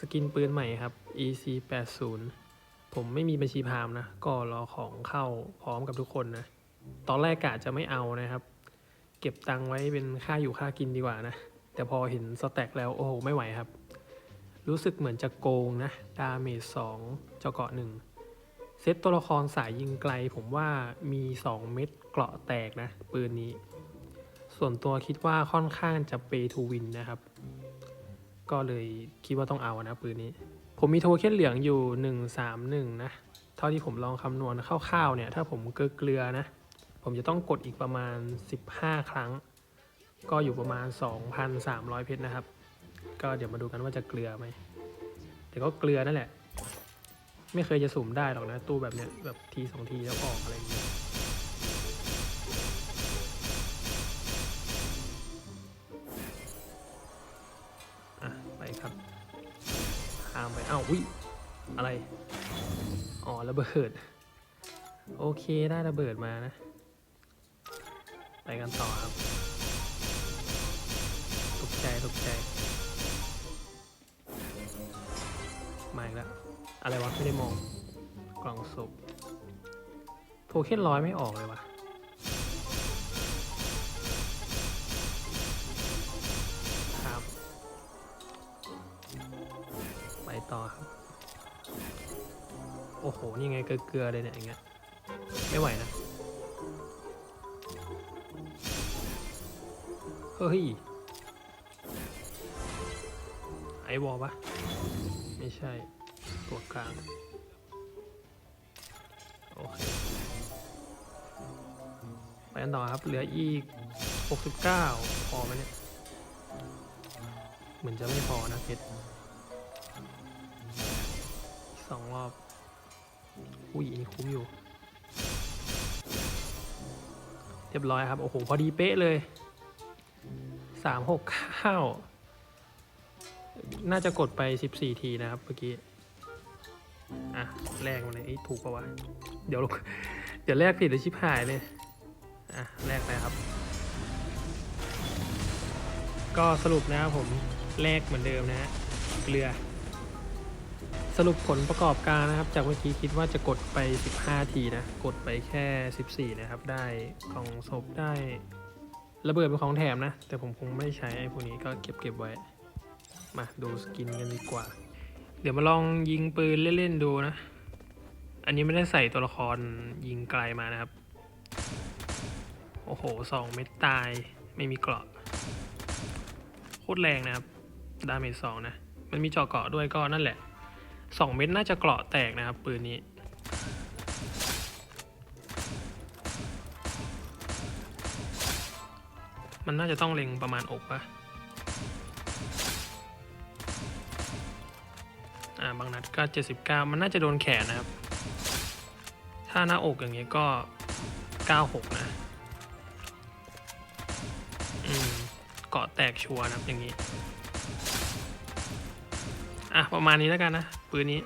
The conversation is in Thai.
สกินปืนใหม่ครับ EC 80ผมไม่มีบัญชีพามนะ ก็รอของเข้าพร้อมกับทุกคนนะ ตอนแรกกะจะไม่เอานะครับ เก็บตังไว้เป็นค่าอยู่ค่ากินดีกว่านะ แต่พอเห็นสแต็กแล้วโอ้โหไม่ไหวครับ รู้สึกเหมือนจะโกงนะ ดาเมจสองเจ้าเกาะหนึ่งเซตตัวละครสายยิงไกล ผมว่ามี 2 เม็ดเกราะแตกนะ ปืนนี้ ส่วนตัวคิดว่าค่อนข้างจะเปทูวินนะครับ ก็เลยคิดว่าต้องเอานะปืนนี้ ผมมีโทเค็นเหลืองอยู่ 131 นะ เท่าที่ผมลองคำนวณคร่าวๆเนี่ย ถ้าผมเกลือเกลือนะ ผมจะต้องกดอีกประมาณ 15 ครั้ง ก็อยู่ประมาณ 2,300 เพชรนะครับ ก็เดี๋ยวมาดูกันว่าจะเกลือไหม แต่ก็เกลือนั่นแหละ ไม่เคยจะสุ่มได้หรอกนะ ตู้แบบเนี้ยแบบทีสองทีแล้วออกอะไรอย่างเงี้ย ครับข้ามไปอ้าวอุ้ยอะไร อ๋อระเบิด โอเคได้ระเบิดมานะ ไปกันต่อครับตกใจตกใจมาอีกแล้วอะไรวะไม่ได้มองกล่องศพโทเค็นร้อยไม่ออกเลยวะ ต่อครับ โอ้โห นี่ไงเกลือเลยเนี่ยอย่างเงี้ย ไม่ไหวนะ เฮ้ย ไอวอลปะไม่ใช่ ตัวกลาง โอเค ไปกันต่อครับ เหลืออีก 69 พอไหมเนี่ย เหมือนจะไม่พอนะเพชร สองรอบ อุ้ยอันนี้คุ้มอยู่ เรียบร้อยครับ โอ้โห พอดีเป๊ะเลยสามหกเก้าน่าจะกดไปสิบสี่ทีนะครับเมื่อกี้ อะแลกมาเลยอ้ถูกปะวะ เดี๋ยวเดี๋ยวแลกผิดเลยชิบหายเลย อะแลกไปครับ ก็สรุปนะครับผมแลกเหมือนเดิมนะฮะเกลือ สรุปผลประกอบการนะครับ จากเมื่อกี้คิดว่าจะกดไป 15 ทีนะ กดไปแค่ 14 นะครับ ได้กล่องศพได้ระเบิดเป็นของแถมนะ แต่ผมคงไม่ใช้ไอ้พวกนี้ก็เก็บเก็บไว้ มาดูสกินกันดีกว่า เดี๋ยวมาลองยิงปืนเล่นๆดูนะ อันนี้ไม่ได้ใส่ตัวละครยิงไกลมานะครับ โอ้โหสองเม็ดตายไม่มีเกราะโคตรแรงนะครับ ดาเมจสองนะ มันมีเจาะเกราะด้วยก็นั่นแหละ สองเม็ดน่าจะเกราะแตกนะครับ ปืนนี้ มันน่าจะต้องเล็งประมาณอกปะอ่าบางนัดก็ 79 มันน่าจะโดนแขนนะครับ ถ้าหน้าอกอย่างเงี้ยก็ 96 นะอืมเกาะแตกชัวร์นะครับอย่างนี้ อะ ประมาณนี้แล้วกันนะ ปืนนี้